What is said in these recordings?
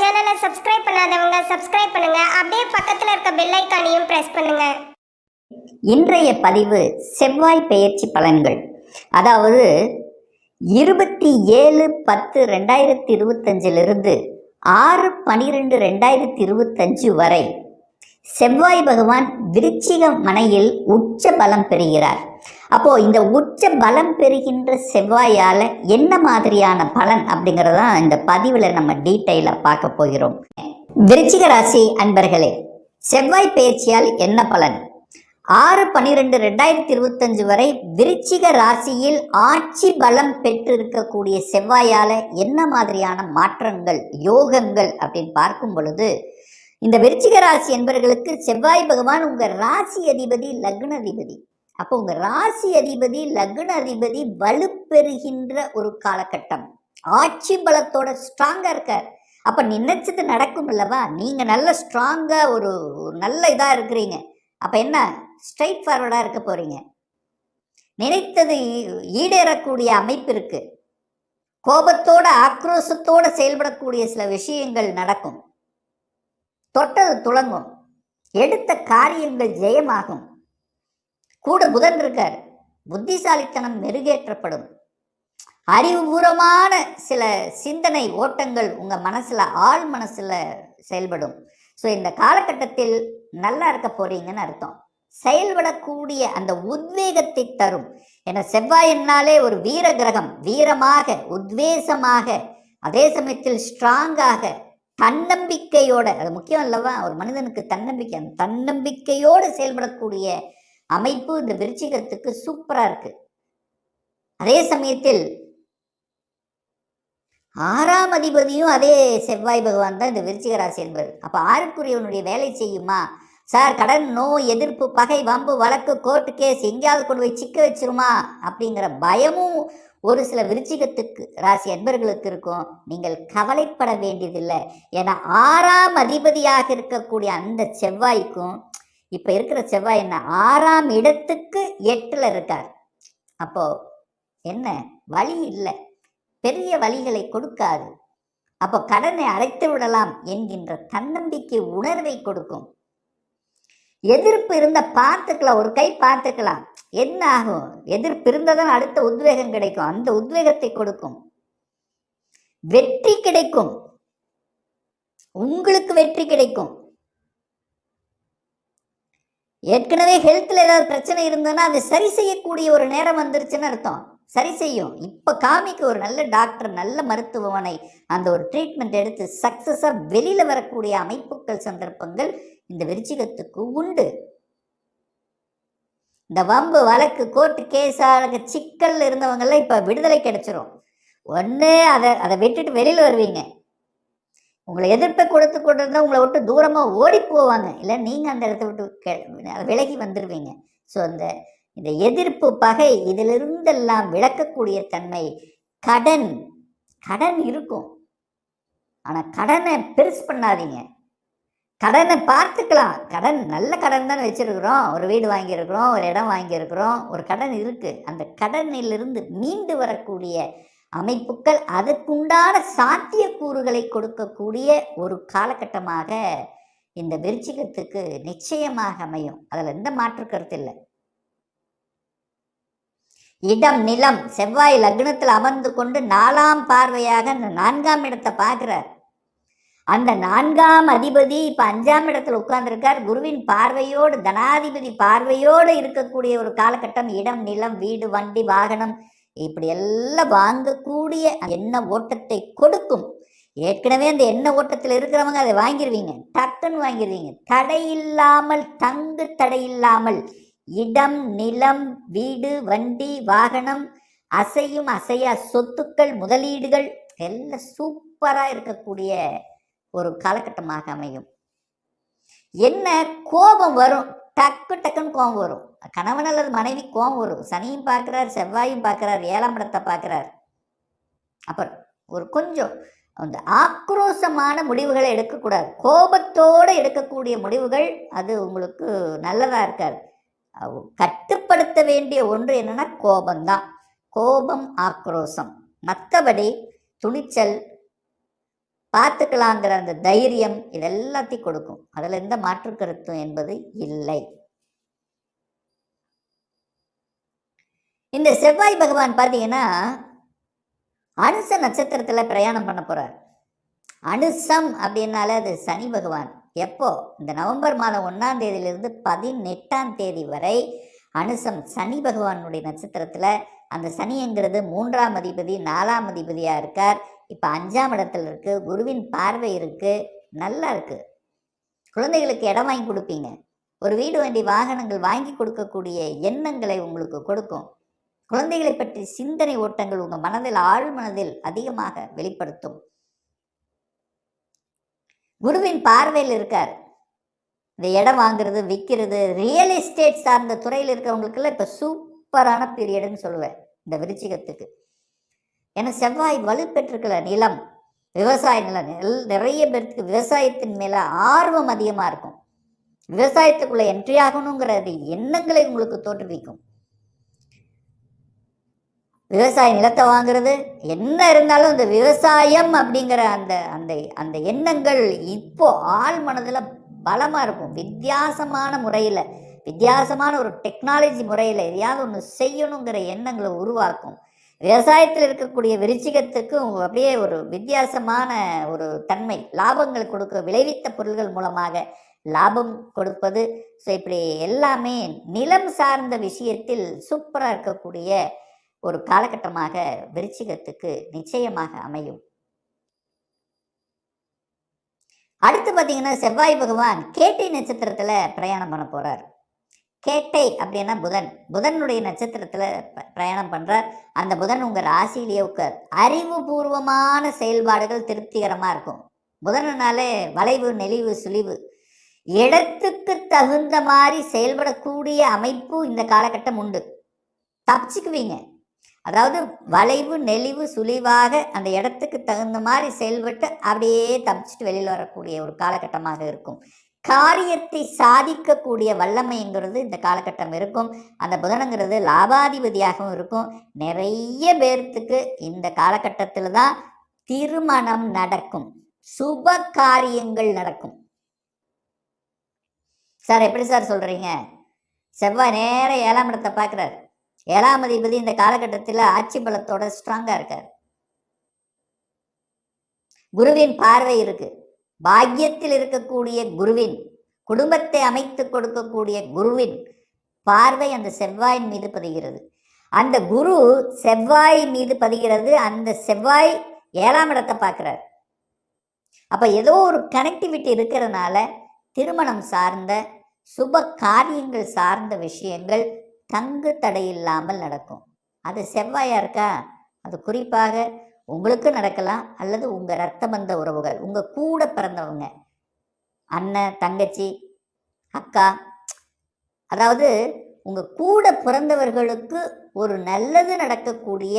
சேனலை சப்ஸ்கிரைப் பண்ணாதவங்க சப்ஸ்கிரைப் பண்ணுங்க. அப்படியே பக்கத்துல இருக்க பெல் ஐக்கானையும் பிரஸ் பண்ணுங்க. இன்றைய பதிவு செவ்வாய் பெயர்ச்சி பலன்கள். அதாவது இருபத்தி ஏழு பத்து ரெண்டாயிரத்தி இருபத்தஞ்சிலிருந்து ஆறு பனிரெண்டு ரெண்டாயிரத்தி இருபத்தஞ்சு வரை செவ்வாய் பகவான் விருச்சிக மனையில் உச்ச பலம் பெறுகிறார். அப்போ இந்த உச்ச பலம் பெறுகின்ற செவ்வாயால என்ன மாதிரியான பலன் அப்படிங்கறதான் இந்த பதிவில் நம்ம டீட்டெயிலாக பார்க்க போகிறோம். விருச்சிக ராசி அன்பர்களே செவ்வாய் பயிற்சியால் என்ன பலன்? ஆறு பன்னிரெண்டு ரெண்டாயிரத்தி இருபத்தஞ்சு வரை விருச்சிக ராசியில் ஆட்சி பலம் பெற்றிருக்கக்கூடிய செவ்வாயால் என்ன மாதிரியான மாற்றங்கள் யோகங்கள் அப்படின்னு பார்க்கும் பொழுது இந்த விருச்சிக ராசி என்பவர்களுக்கு செவ்வாய் பகவான் உங்கள் ராசி அதிபதி லக்ன அதிபதி. அப்போ உங்கள் ராசி அதிபதி லக்ன அதிபதி வலுப்பெறுகின்ற ஒரு காலகட்டம். ஆட்சி பலத்தோட ஸ்ட்ராங்காக இருக்கார். அப்போ நினைச்சது நடக்கும் இல்லவா நீங்கள் நல்ல ஸ்ட்ராங்காக ஒரு நல்ல இதாக இருக்கிறீங்க. அப்போ என்ன? ஸ்ட்ரைட் ஃபார்வர்டாக இருக்க போகிறீங்க நினைத்தது ஈ- ஈடேறக்கூடிய அமைப்பு இருக்குது கோபத்தோட ஆக்ரோஷத்தோட செயல்படக்கூடிய சில விஷயங்கள் நடக்கும். தொட்டது துளங்கும். எடுத்த காரியங்கள் ஜெயமாகும். கூட புதன் இருக்கார். புத்திசாலித்தனம் மெருகேற்றப்படும். அறிவுபூர்வமான சில சிந்தனை ஓட்டங்கள் உங்கள் மனசில் ஆழ் மனசில் செயல்படும். ஸோ இந்த காலகட்டத்தில் நல்லா இருக்க போறீங்கன்னு அர்த்தம். செயல்படக்கூடிய அந்த உத்வேகத்தை தரும். என செவ்வாயினாலே ஒரு வீர கிரகம் வீரமாக உத்வேசமாக அதே சமயத்தில் ஸ்ட்ராங்காக தன்னம்பிக்கையோட அது முக்கியம் அல்லவா? ஒரு மனிதனுக்கு தன்னம்பிக்கை அந்த தன்னம்பிக்கையோடு செயல்படக்கூடிய அமைப்பு இந்த விருச்சிகத்துக்கு சூப்பரா இருக்கு. அதே சமயத்தில் ஆறாம் அதிபதியும் அதே செவ்வாய் பகவான் தான் இந்த விருச்சிக ராசி என்பது. அப்ப ஆறுக்குரியவனுடைய வேலை செய்யுமா? சார் கடன் நோய் எதிர்ப்பு பகை வம்பு வழக்கு கோர்ட்டு கேஸ் எங்கேயாவது கொண்டு போய் சிக்க வச்சிருமா? அப்படிங்கிற பயமும் ஒரு சில விருச்சிகத்துக்கு ராசி அன்பர்களுக்கு இருக்கும். நீங்கள் கவலைப்பட வேண்டியதில்லை. ஏன்னா ஆறாம் அதிபதியாக இருக்கக்கூடிய அந்த செவ்வாய்க்கும் இப்ப இருக்கிற செவ்வாய் என்ன? ஆறாம் இடத்துக்கு எட்டுல இருக்கார். அப்போ என்ன? வழி இல்லை. பெரிய வழிகளை கொடுக்காது. அப்போ கடனை அடைத்து விடலாம் என்கின்ற தன்னம்பிக்கை உணர்வை கொடுக்கும். எதிர்ப்பு இருந்த பார்த்துக்கலாம். ஒரு கை பார்த்துக்கலாம். என்ன ஆகும்? எதிர்ப்பு இருந்ததான் அடுத்த உத்வேகம் கிடைக்கும். அந்த உத்வேகத்தை கொடுக்கும். வெற்றி கிடைக்கும். உங்களுக்கு வெற்றி கிடைக்கும். ஏற்கனவே ஹெல்த்தில் ஏதாவது பிரச்சனை இருந்ததுன்னா அதை சரி செய்யக்கூடிய ஒரு நேரம் வந்துருச்சுன்னு அர்த்தம். சரி செய்யும். இப்போ காமிக்க ஒரு நல்ல டாக்டர் நல்ல மருத்துவமனை அந்த ஒரு ட்ரீட்மெண்ட் எடுத்து சக்ஸஸாக வெளியில் வரக்கூடிய அமைப்புகள் சந்தர்ப்பங்கள் இந்த விருச்சிகத்துக்கு உண்டு. இந்த வம்பு வழக்கு கோர்ட்டு கேஸாக சிக்கல் இருந்தவங்கெல்லாம் இப்போ விடுதலை கிடைச்சிரும். ஒன்று அதை அதை விட்டுட்டு வெளியில் வருவீங்க. உங்களை எதிர்ப்பை கொடுத்து கொண்டு இருந்தால் உங்களை விட்டு தூரமாக ஓடி போவாங்க. இல்லை நீங்கள் அந்த இடத்த விட்டு கெ- விலகி வந்துடுவீங்க ஸோ அந்த இந்த எதிர்ப்பு பகை இதிலிருந்தெல்லாம் விளக்கக்கூடிய தன்மை கடன். கடன் இருக்கும். ஆனால் கடனை பெருசு பண்ணாதீங்க. கடனை பார்த்துக்கலாம். கடன் நல்ல கடன் தானே வச்சுருக்குறோம். ஒரு வீடு வாங்கியிருக்கிறோம் ஒரு இடம் வாங்கியிருக்கிறோம். ஒரு கடன் இருக்குது அந்த கடனிலிருந்து மீண்டு வரக்கூடிய அமைப்புகள் அதற்குண்டான சாத்தியக்கூறுகளை கொடுக்கக்கூடிய ஒரு காலகட்டமாக இந்த விருச்சிகத்துக்கு நிச்சயமாக அமையும். அதில் எந்த மாற்று கருத்து இல்லை. இடம் நிலம் செவ்வாய் லக்னத்தில் அமர்ந்து கொண்டு நாலாம் பார்வையாக அந்த நான்காம் இடத்தை பார்க்கிறார். அந்த நான்காம் அதிபதி இப்ப அஞ்சாம் இடத்துல உட்கார்ந்திருக்கார். குருவின் பார்வையோடு தனாதிபதி பார்வையோடு இருக்கக்கூடிய ஒரு காலகட்டம் இடம் நிலம் வீடு வண்டி வாகனம் இப்படி எல்லாம் வாங்கக்கூடிய எண்ண ஓட்டத்தை கொடுக்கும். ஏற்கனவே அந்த எண்ண ஓட்டத்தில் இருக்கிறவங்க அதை வாங்கிடுவீங்க டக்குன்னு வாங்கிடுவீங்க தடை இல்லாமல் தங்கு தடை இல்லாமல் இடம் நிலம் வீடு வண்டி வாகனம் அசையும் அசையா சொத்துக்கள் முதலீடுகள் எல்லாம் சூப்பராக இருக்கக்கூடிய ஒரு காலகட்டமாக அமையும். என்ன? கோபம் வரும். டக்கு டக்குன்னு கோபம் வரும். கணவன் அல்லது மனைவி கோபம் வரும். சனியும் பார்க்கிறார் செவ்வாயும் பார்க்கிறார் ஏழாம் இடத்தை பார்க்கிறார். அப்புறம் ஒரு கொஞ்சம் அந்த ஆக்ரோஷமான முடிவுகளை எடுக்கக்கூடாது. கோபத்தோடு எடுக்கக்கூடிய முடிவுகள் அது உங்களுக்கு நல்லதாக இருக்காது. கட்டுப்படுத்த வேண்டிய ஒன்று என்னென்னா கோபம்தான். கோபம் ஆக்ரோஷம். மற்றபடி துணிச்சல் பார்த்துக்கலாங்கிற அந்த தைரியம் இது எல்லாத்தையும் கொடுக்கும். அதில் எந்த மாற்று கருத்தும் என்பது இல்லை. இந்த செவ்வாய் பகவான் பார்த்தீங்கன்னா அனுச நட்சத்திரத்தில் பிரயாணம் பண்ண போகிறார் அனுசம் அப்படின்னாலே அது சனி பகவான். எப்போ? இந்த நவம்பர் மாதம் ஒன்றாம் தேதியிலிருந்து பதினெட்டாம் தேதி வரை அனுசம் சனி பகவானுடைய நட்சத்திரத்தில் அந்த சனிங்கிறது மூன்றாம் அதிபதி நாலாம் அதிபதியாக இருக்கார். இப்போ அஞ்சாம் இடத்துல இருக்குது குருவின் பார்வை இருக்குது நல்லா இருக்குது குழந்தைகளுக்கு இடம் வாங்கி கொடுப்பீங்க. ஒரு வீடு வண்டி வாகனங்கள் வாங்கி கொடுக்கக்கூடிய எண்ணங்களை உங்களுக்கு கொடுக்கும். குழந்தைகளை பற்றி சிந்தனை ஓட்டங்கள் உங்கள் மனதில் ஆழ் மனதில் அதிகமாக வெளிப்படுத்தும். குருவின் பார்வையில் இருக்கார். இந்த இடம் வாங்குறது விற்கிறது ரியல் எஸ்டேட் சார்ந்த துறையில் இருக்கிறவங்களுக்கெல்லாம் இப்போ சூப்பரான பீரியடுன்னு சொல்லுவேன் இந்த விருச்சிகத்துக்கு. ஏன்னா செவ்வாய் வலுப்பெற்றிருக்கிற நிலம் விவசாய நிலம் நெல் நிறைய பேருக்கு விவசாயத்தின் மேலே ஆர்வம் அதிகமாக இருக்கும். விவசாயத்துக்குள்ளே என்ட்ரி ஆகணுங்கிற எண்ணங்களை உங்களுக்கு தோற்றுவிக்கும். விவசாய நிலத்தை வாங்குறது என்ன இருந்தாலும் இந்த விவசாயம் அப்படிங்கிற அந்த அந்த அந்த எண்ணங்கள் இப்போ ஆள் மனதில் பலமாக இருக்கும். வித்தியாசமான முறையில் வித்தியாசமான ஒரு டெக்னாலஜி முறையில் எதையாவது ஒன்று செய்யணுங்கிற எண்ணங்களை உருவாக்கும். விவசாயத்தில் இருக்கக்கூடிய விருச்சிகத்துக்கும் அப்படியே ஒரு வித்தியாசமான ஒரு தன்மை லாபங்கள் கொடுக்க விளைவித்த பொருள்கள் மூலமாக லாபம் கொடுப்பது. ஸோ இப்படி எல்லாமே நிலம் சார்ந்த விஷயத்தில் சூப்பராக இருக்கக்கூடிய ஒரு காலகட்டமாக விருச்சிகத்துக்கு நிச்சயமாக அமையும். அடுத்து பார்த்தீங்கன்னா செவ்வாய் பகவான் கேட்டை நட்சத்திரத்தில் பிரயாணம் பண்ண போகிறார் கேட்டை அப்படின்னா புதன். புதனுடைய நட்சத்திரத்தில் ப- பிரயாணம் பண்ணுறார் அந்த புதன் உங்கள் ராசியிலேயே உட்கார் அறிவுபூர்வமான செயல்பாடுகள் திருப்திகரமாக இருக்கும். புதனாலே வளைவு நெளிவு சுழிவு. இடத்துக்கு தகுந்த மாதிரி செயல்படக்கூடிய அமைப்பு இந்த காலகட்டம் உண்டு. தப்பிச்சுக்குவீங்க. அதாவது வளைவு நெளிவு சுழிவாக அந்த இடத்துக்கு தகுந்த மாதிரி செயல்பட்டு அப்படியே தப்பிச்சுட்டு வெளியில் வரக்கூடிய ஒரு காலகட்டமாக இருக்கும். காரியத்தை சாதிக்கக்கூடிய வல்லமைங்கிறது இந்த காலகட்டம் இருக்கும். அந்த புதனுங்கிறது லாபாதிபதியாகவும் இருக்கும். நிறைய பேர்த்துக்கு இந்த காலகட்டத்தில் தான் திருமணம் நடக்கும். சுப காரியங்கள் நடக்கும். சார் எப்படி சார் சொல்கிறீங்க செவ்வாய் நேர ஏழாம் இடத்தை பார்க்குறாரு. ஏழாம் அதிபதி இந்த காலகட்டத்தில் ஆட்சி பலத்தோட ஸ்ட்ராங்காக இருக்கார். குருவின் பார்வை இருக்கு. பாக்கியத்தில் இருக்கக்கூடிய குருவின் குடும்பத்தை அமைத்து கொடுக்கக்கூடிய குருவின் பார்வை அந்த செவ்வாயின் மீது பதிகிறது. அந்த குரு செவ்வாய் மீது பதிகிறது அந்த செவ்வாய் ஏழாம் இடத்தை பார்க்குறார். அப்போ ஏதோ ஒரு கனெக்டிவிட்டி இருக்கிறதுனால திருமணம் சார்ந்த சுப காரியங்கள் சார்ந்த விஷயங்கள் தங்கு தடையில்லாமல் நடக்கும். அது செவ்வாயா இருக்கா? அது குறிப்பாக உங்களுக்கு நடக்கலாம். அல்லது உங்கள் ரத்த பந்த உறவுகள் உங்கள் கூட பிறந்தவங்க அண்ணன் தங்கச்சி அக்கா. அதாவது உங்கள் கூட பிறந்தவர்களுக்கு ஒரு நல்லது நடக்கக்கூடிய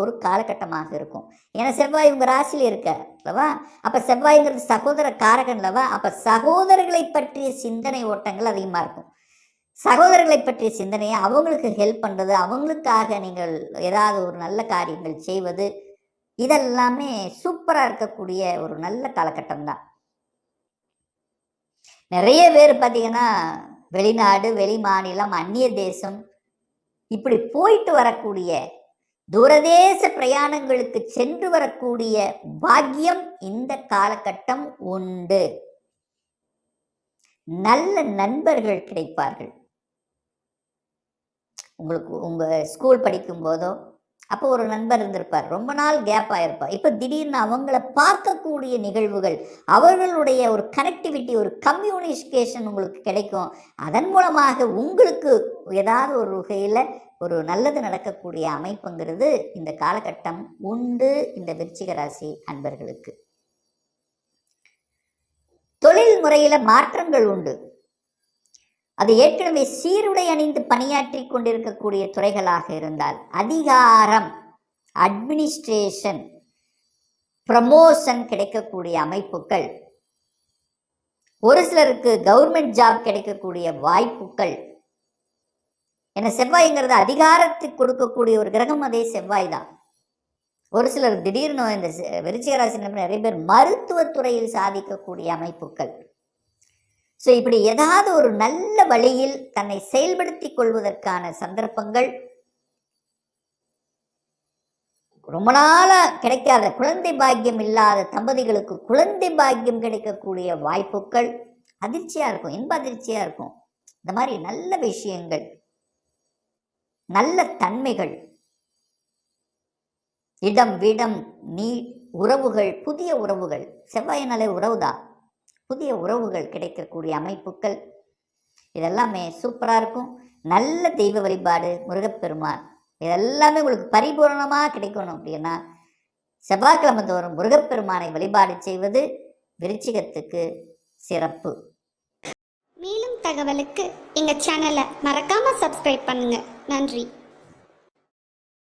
ஒரு காலகட்டமாக இருக்கும். ஏன்னா செவ்வாய் உங்கள் ராசியில் இருக்க அல்லவா? அப்போ செவ்வாய்ங்கிறது சகோதர காரகன் அல்லவா? அப்போ சகோதரர்களை பற்றிய சிந்தனை ஓட்டங்கள் அதிகமாக இருக்கும். சகோதரர்களை பற்றிய சிந்தனையை அவங்களுக்கு ஹெல்ப் பண்ணுறது அவங்களுக்காக நீங்கள் ஏதாவது ஒரு நல்ல காரியங்கள் செய்வது இதெல்லாமே சூப்பராக இருக்கக்கூடிய ஒரு நல்ல காலகட்டம் தான் நிறைய பேர் பார்த்தீங்கன்னா வெளிநாடு வெளி மாநிலம் அந்நிய தேசம் இப்படி போயிட்டு வரக்கூடிய தூரதேச பிரயாணங்களுக்கு சென்று வரக்கூடிய பாக்கியம் இந்த காலகட்டம் உண்டு. நல்ல நண்பர்கள் கிடைப்பார்கள். உங்களுக்கு உங்கள் ஸ்கூல் படிக்கும் போதோ அப்போ ஒரு நண்பர் இருந்திருப்பார். ரொம்ப நாள் கேப் ஆகிருப்பார் இப்போ திடீர்னு அவங்கள பார்க்கக்கூடிய நிகழ்வுகள் அவர்களுடைய ஒரு கனெக்டிவிட்டி ஒரு கம்யூனிகேஷன் உங்களுக்கு கிடைக்கும். அதன் மூலமாக உங்களுக்கு ஏதாவது ஒரு வகையில் ஒரு நல்லது நடக்கக்கூடிய அமைப்புங்கிறது இந்த காலகட்டம் உண்டு இந்த விருச்சிக ராசி அன்பர்களுக்கு. தொழில் முறையில் மாற்றங்கள் உண்டு. அது ஏற்கனவே சீருடை அணிந்து பணியாற்றி கொண்டிருக்கக்கூடிய துறைகளாக இருந்தால் அதிகாரம் அட்மினிஸ்ட்ரேஷன் ப்ரமோஷன் கிடைக்கக்கூடிய அமைப்புகள் ஒரு சிலருக்கு கவர்மெண்ட் ஜாப் கிடைக்கக்கூடிய வாய்ப்புகள். ஏன்னா செவ்வாய்ங்கிறது அதிகாரத்தை கொடுக்கக்கூடிய ஒரு கிரகம் அதே செவ்வாய் தான். ஒரு சிலர் திடீர்னு இந்த விருச்சிகராசி நிறைய பேர் மருத்துவத்துறையில் சாதிக்கக்கூடிய அமைப்புகள். ஸோ இப்படி ஏதாவது ஒரு நல்ல வழியில் தன்னை செயல்படுத்தி கொள்வதற்கான சந்தர்ப்பங்கள் ரொம்ப நாளா கிடைக்காத குழந்தை பாக்கியம் இல்லாத தம்பதிகளுக்கு குழந்தை பாக்கியம் கிடைக்கக்கூடிய வாய்ப்புகள் அதிர்ச்சியா இருக்கும் இன்ப அதிர்ச்சியா இருக்கும். இந்த மாதிரி நல்ல விஷயங்கள் நல்ல தன்மைகள் இடம் விடம் நீ உறவுகள் புதிய உறவுகள் செவ்வாயினாலே உறவுதான். புதிய உறவுகள் கிடைக்கக்கூடிய அமைப்புகள். இதெல்லாமே சூப்பராக இருக்கும். நல்ல தெய்வ வழிபாடு முருகப்பெருமான். இதெல்லாமே உங்களுக்கு பரிபூரணமாக கிடைக்கணும் அப்படின்னா செவ்வாய்க்கிழமை தோறும் முருகப்பெருமானை வழிபாடு செய்வது விருச்சிகத்துக்கு சிறப்பு. மேலும் தகவலுக்கு எங்கள் சேனலை மறக்காமல் சப்ஸ்கிரைப் பண்ணுங்கள் நன்றி.